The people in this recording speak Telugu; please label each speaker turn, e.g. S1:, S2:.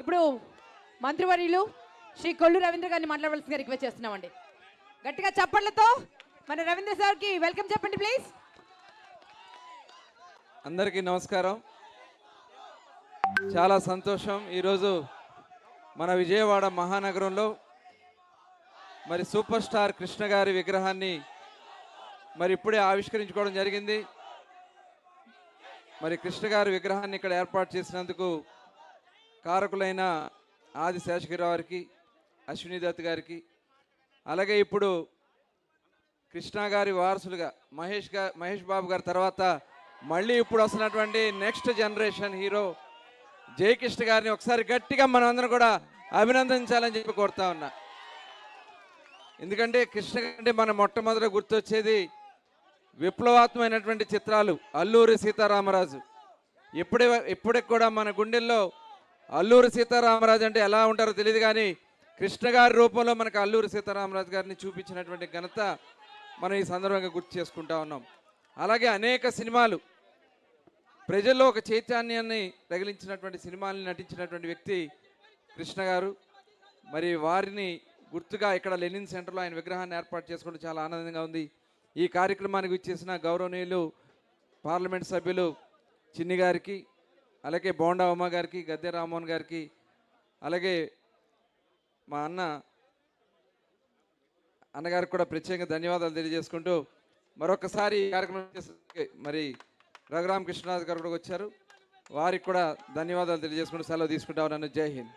S1: ఇప్పుడు మంత్రివర్యులు శ్రీ కొల్లు రవీంద్ర గారిని మాట్లాడవలసిందిగా రిక్వెస్ట్ చేస్తున్నామండి. గట్టిగా చప్పట్లతో మన రవీంద్ర సార్కి వెల్కమ్ చెప్పండి ప్లీజ్
S2: అందరికీ నమస్కారం. చాలా సంతోషం. ఈరోజు మన విజయవాడ మహానగరంలో మరి సూపర్ స్టార్ కృష్ణ గారి విగ్రహాన్ని మరి ఇప్పుడే ఆవిష్కరించుకోవడం జరిగింది. మరి కృష్ణ గారి విగ్రహాన్ని ఇక్కడ ఏర్పాటు చేసినందుకు కారకులైన ఆది శేషగిరి గారికి అశ్విని దత్ గారికి అలాగే ఇప్పుడు కృష్ణ గారి వారసులుగా మహేష్గా మహేష్ బాబు గారి తర్వాత మళ్ళీ ఇప్పుడు వస్తున్నటువంటి నెక్స్ట్ జనరేషన్ హీరో జయకృష్ణ గారిని ఒకసారి గట్టిగా మనం కూడా అభినందించాలని చెప్పి కోరుతా ఉన్నా. ఎందుకంటే కృష్ణ అంటే మన మొట్టమొదట గుర్తొచ్చేది విప్లవాత్మైనటువంటి చిత్రాలు అల్లూరి సీతారామరాజు. ఇప్పుడే ఇప్పటికి కూడా మన గుండెల్లో అల్లూరి సీతారామరాజు అంటే ఎలా ఉంటారో తెలియదు కానీ కృష్ణ గారి రూపంలో మనకు అల్లూరి సీతారామరాజు గారిని చూపించినటువంటి ఘనత మనం ఈ సందర్భంగా గుర్తు చేసుకుంటా ఉన్నాం. అలాగే అనేక సినిమాలు ప్రజల్లో ఒక చైతన్యాన్ని రగిలించినటువంటి సినిమాల్ని నటించినటువంటి వ్యక్తి కృష్ణ గారు. మరి వారిని గుర్తుగా ఇక్కడ లెనిన్ సెంటర్లో ఆయన విగ్రహాన్ని ఏర్పాటు చేసుకోవడం చాలా ఆనందంగా ఉంది. ఈ కార్యక్రమానికి ఇచ్చేసిన గౌరవనీయులు పార్లమెంట్ సభ్యులు చిన్ని గారికి అలాగే బోండా ఉమ్మ గారికి గద్దె రామ్మోహన్ గారికి అలాగే మా అన్న అన్నగారికి కూడా ప్రత్యేకంగా ధన్యవాదాలు తెలియజేసుకుంటూ మరొకసారి కార్యక్రమం మరి రఘురామ కృష్ణరాజు గారు కూడా వచ్చారు. వారికి కూడా ధన్యవాదాలు తెలియజేసుకుంటూ సెలవు తీసుకుంటా ఉన్నాను జై హింద్.